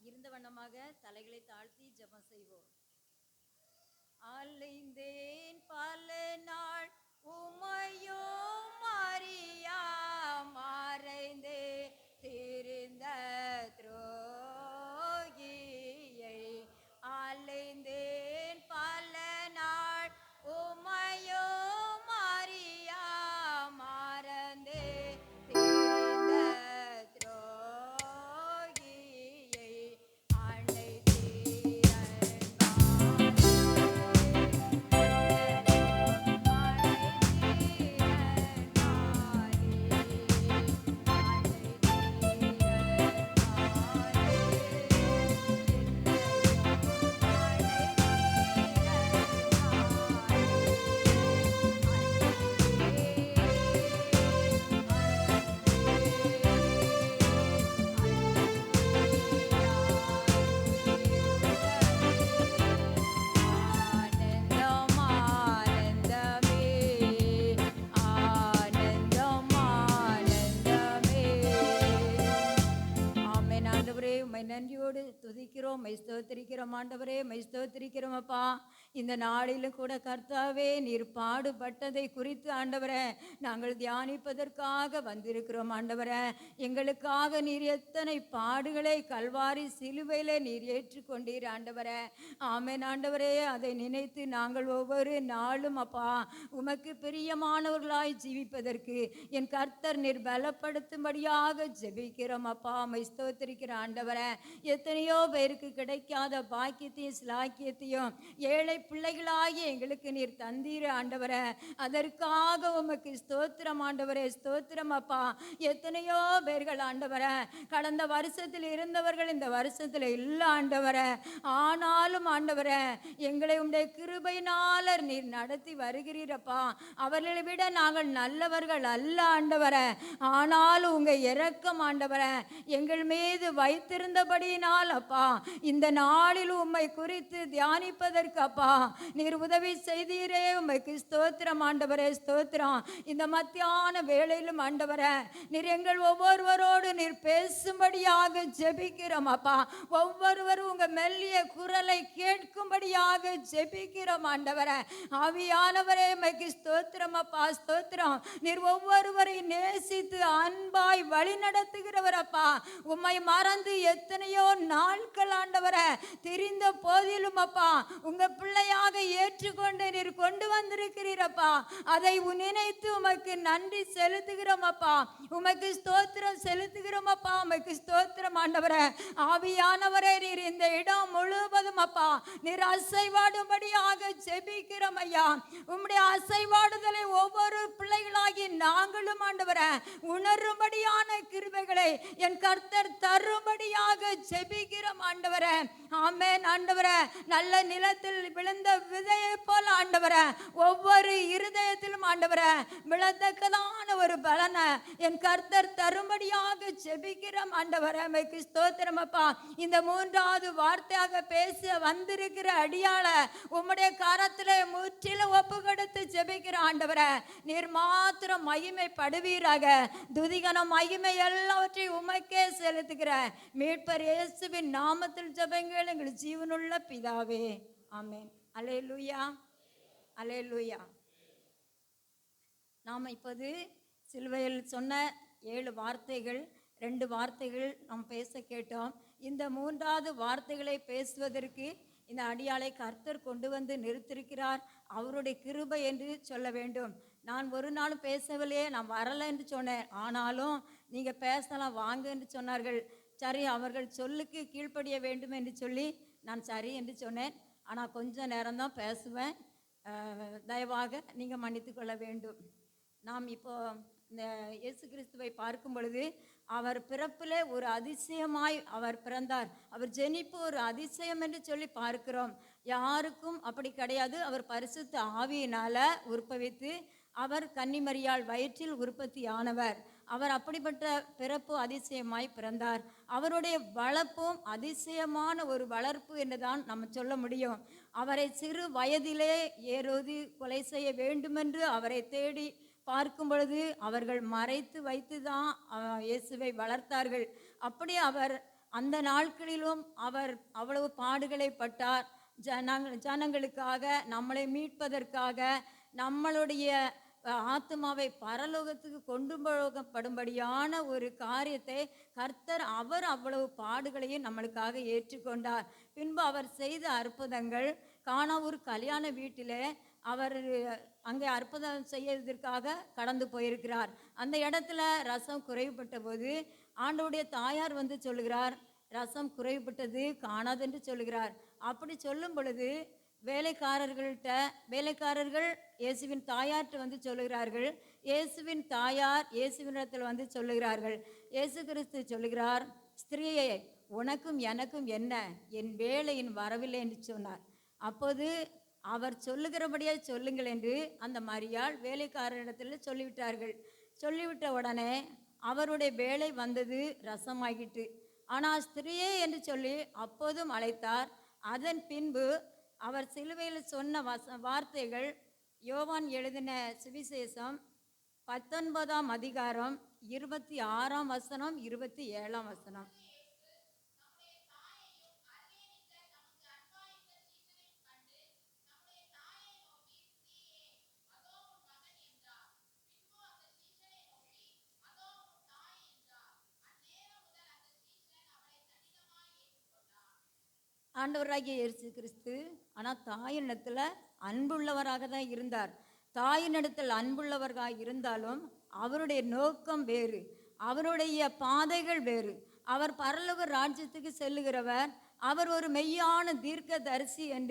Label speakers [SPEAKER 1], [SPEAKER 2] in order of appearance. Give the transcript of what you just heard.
[SPEAKER 1] இருந்த வண்ணமாக தலைகளை தாழ்த்தி ஜபம் செய்வோம். அலைந்தேன் பல நாள் உமையோ நன்றியோடு துதிக்கிறோம். மைஸ்தோத்திரிக்கிறோம் ஆண்டவரே மைஸ்தோத்திரிக்கிறோம் அப்பா. இந்த நாளிலும் கூட கர்த்தாவே நீர் பாடுபட்டதை குறித்து ஆண்டவரே நாங்கள் தியானிப்பதற்காக வந்திருக்கிறோம் ஆண்டவரே. எங்களுக்காக நீர் எத்தனை பாடுகளை கல்வாரி சிலுவையிலே நீர் ஏற்றுக்கொண்டீர் ஆண்டவரே. ஆமேன் ஆண்டவரே. அதை நினைத்து நாங்கள் ஒவ்வொரு நாளும் அப்பா உமக்கு பிரியமானவர்களாய் ஜீவிப்பதற்கு என் கர்த்தர் நீர் பலப்படுத்தும்படியாக ஜெபிக்கிறோம் அப்பா. மைஸ்தோத்திரிக்கிற ஆண்டவரே. எத்தனையோ பேருக்கு கிடைக்காத பாக்கியத்தையும் சிலாக்கியத்தையும் ஏழை பிள்ளைகளாகி எங்களுக்கு நீர் தந்தீர் ஆண்டவர. அதற்காக உமக்கு ஸ்தோத்திரம் ஆண்டவரே ஸ்தோத்திரம் அப்பா. எத்தனையோ பேர்கள் ஆண்டவர கடந்த வருஷத்தில் இருந்தவர்கள் இந்த வருஷத்தில் இல்லை ஆண்டவரே. ஆனாலும் ஆண்டவரே எங்களை உடைய கிருபையினாலர் நீர் நடத்தி வருகிறீரப்பா அவர்களை விட நாங்கள் நல்லவர்கள் அல்ல ஆண்டவர. ஆனாலும் உங்க இரக்கம் ஆண்டவர எங்கள் மீது வைத்திருந்தபடி வைத்திருந்தபடியினால் அப்பா. இந்த நாளில் உம்மை குறித்து தியானிப்பதற்கு அப்பா நீர் உதவி செய்தீரே. உம்மைக்கு ஸ்தோத்திரம் ஆண்டவரே ஸ்தோத்திரம். இந்த மத்தியான வேளையிலும் ஆண்டவரே நீர் எங்கள் ஒவ்வொருவரோடு நீர் பேசும்படியாக ஜெபிக்கிறோம் அப்பா. ஒவ்வொருவரும் உங்க மெல்லிய குரலை கேட்கும்படியாக ஜெபிக்கிறோம் ஆண்டவரே. ஆவியானவரே மைக்கு ஸ்தோத்திரம் அப்பா ஸ்தோத்திரம். நீர் ஒவ்வொருவரையும் நேசித்து அன்பாய் வழி நடத்துகிறவர் அப்பா. உம்மை மறந்து எத்தனை எத்தனையோ நாட்கள் ஆண்டவரே தெரிந்த போதிலும் அப்பா உங்க பிள்ளையாக ஏற்றுக்கொண்டு நீர் கொண்டு வந்திருக்கிறீரப்பா அதை நினைத்து உமக்கு நன்றி செலுத்துகிறோம் அப்பா. உமக்கு ஸ்தோத்திரம் செலுத்துகிறோம் அப்பா. உமக்கு ஸ்தோத்திரம் ஆண்டவரை. ஆவியானவரே நீர் இந்த இடம் முழுவதும் அப்பா. நீர் அசைவாடும்படியாக ஜெபிக்கிறோம் ஐயா. உம்முடைய அசைவாடுதலை ஒவ்வொரு பிள்ளைகளாகி நாங்களும் ஆண்டவரை உணரும்படியான கிருபைகளை என் கர்த்தர் தரும்படியாக ஜெபிக்கிறோம் ஆண்டவரே. ஆமேன் ஆண்டவரே. நல்ல நிலத்தில் விழுந்த விதையை போல ஆண்டவரே. ஒவ்வொரு இருதயத்திலும் ஆண்டவரே விழத்தக்கதான ஒரு பலனை என் கர்த்தர் தரும்படியாக ஜெபிக்கிறோம் ஆண்டவரே. மைக்கு ஸ்தோத்திரம் இந்த மூன்றாவது வார்த்தையாக பேச வந்திருக்கிற அடியாள உம்முடைய காரத்தில் முற்றிலும் ஒப்பு கொடுத்து ஜெபிக்கிற ஆண்டவரே நீர் மாத்திரம் மகிமைப்படுவீராக. துதிகன மகிமை எல்லாவற்றையும் உமக்கே செலுத்துகிற மீட்பர் இயேசுவின் நாமத்தில் ஜபங்கள் எங்கள் ஜீவனுள்ள பிதாவே. ஆமேன். அலே லூயா அலே லூயா நாம் இப்போது சிலுவையில் சொன்ன ஏழு வார்த்தைகள் ரெண்டு வார்த்தைகள் நாம் பேச கேட்டோம். இந்த மூன்றாவது வார்த்தைகளை பேசுவதற்கு இந்த அடியாளை கர்த்தர் கொண்டு வந்து நிறுத்திருக்கிறார். அவருடைய கிருபை என்று சொல்ல வேண்டும். நான் ஒரு நாளும் பேசவில்லையே நான் வரலை என்று சொன்னேன். ஆனாலும் நீங்கள் பேசலாம் வாங்க என்று சொன்னார்கள். சரி அவர்கள் சொல்லுக்கு கீழ்ப்படிய வேண்டும் என்று சொல்லி நான் சரி என்று சொன்னேன். ஆனால் கொஞ்ச நேரம்தான் பேசுவேன். தயவாக நீங்கள் மன்னித்து கொள்ள வேண்டும். நாம் இப்போ இந்த இயேசு கிறிஸ்துவை பார்க்கும் பொழுது அவர் பிறப்பிலே ஒரு அதிசயமாய் அவர் பிறந்தார். அவர் ஜெனிப்பு ஒரு அதிசயம் என்று சொல்லி பார்க்கிறோம். யாருக்கும் அப்படி கிடையாது. அவர் பரிசுத்த ஆவியினால் உற்பவித்து அவர் கன்னிமரியால் வயிற்றில் உற்பத்தி ஆனவர் அவர் அப்படிப்பட்ட பிறப்பு அதிசயமாய் பிறந்தார். அவருடைய வளர்ப்பும் அதிசயமான ஒரு வளர்ப்பு என்றுதான் நம்ம சொல்ல முடியும். அவரை சிறு வயதிலே ஏறோது கொலை செய்ய வேண்டுமென்று அவரை தேடி பார்க்கும் பொழுது அவர்கள் மறைத்து வைத்து தான் இயேசுவை வளர்த்தார்கள். அப்படி அவர் அந்த நாட்களிலும் அவர் அவ்வளவு பாடுகளை பட்டார். ஜனங்களுக்காக நம்மளை மீட்பதற்காக நம்மளுடைய ஆத்மாவை ஆத்துமாவை பரலோகத்துக்கு கொண்டு போகப்படும்படியான ஒரு காரியத்தை கர்த்தர் அவர் அவ்வளவு பாடுகளையும் நம்மளுக்காக ஏற்றுக்கொண்டார். பின்பு அவர் செய்த அற்புதங்கள் காணாவூர் கல்யாண வீட்டில் அவர் அங்கே அற்புதம் செய்யறதற்காக கடந்து போயிருக்கிறார். அந்த இடத்துல ரசம் குறைவுபட்ட போது ஆண்டவுடைய தாயார் வந்து சொல்லுகிறார் ரசம் குறைவுபட்டது காணாதென்று சொல்லுகிறார். அப்படி சொல்லும் பொழுது வேலைக்காரர்கள்ட்ட வேலைக்காரர்கள் இயேசுவின் தாயார்கிட்ட வந்து சொல்லுகிறார்கள். இயேசுவின் தாயார் இயேசுவினிடத்தில் வந்து சொல்லுகிறார்கள். இயேசு கிறிஸ்து சொல்லுகிறார் ஸ்திரீயை உனக்கும் எனக்கும் என்ன? என் வேலையின் வரவில்லை என்று சொன்னார். அப்போது அவர் சொல்லுகிறபடியே சொல்லுங்கள் என்று அந்த மரியாள் வேலைக்காரரிடத்தில் சொல்லிவிட்டார்கள். சொல்லிவிட்ட உடனே அவருடைய வேலை வந்தது ரசமாகிட்டு. ஆனால் ஸ்திரீயே என்று சொல்லி அப்போதும் அழைத்தார். அதன் பின்பு அவர் சிலுவையில் சொன்ன வச வார்த்தைகள் யோவான் எழுதின சுவிசேஷம் பத்தொன்பதாம் அதிகாரம் இருபத்தி ஆறாம் வசனம் இருபத்தி ஏழாம் வசனம். ஆண்டவராகிய இயேசு கிறிஸ்து ஆனால் தாயினிடத்தில் அன்புள்ளவராக தான் இருந்தார். தாயினிடத்தில் அன்புள்ளவராக இருந்தாலும் அவருடைய நோக்கம் வேறு அவருடைய பாதைகள் வேறு. அவர் பரலோக ராஜ்யத்துக்கு செல்லுகிறவர் அவர் ஒரு மெய்யான தீர்க்க தரிசி என்று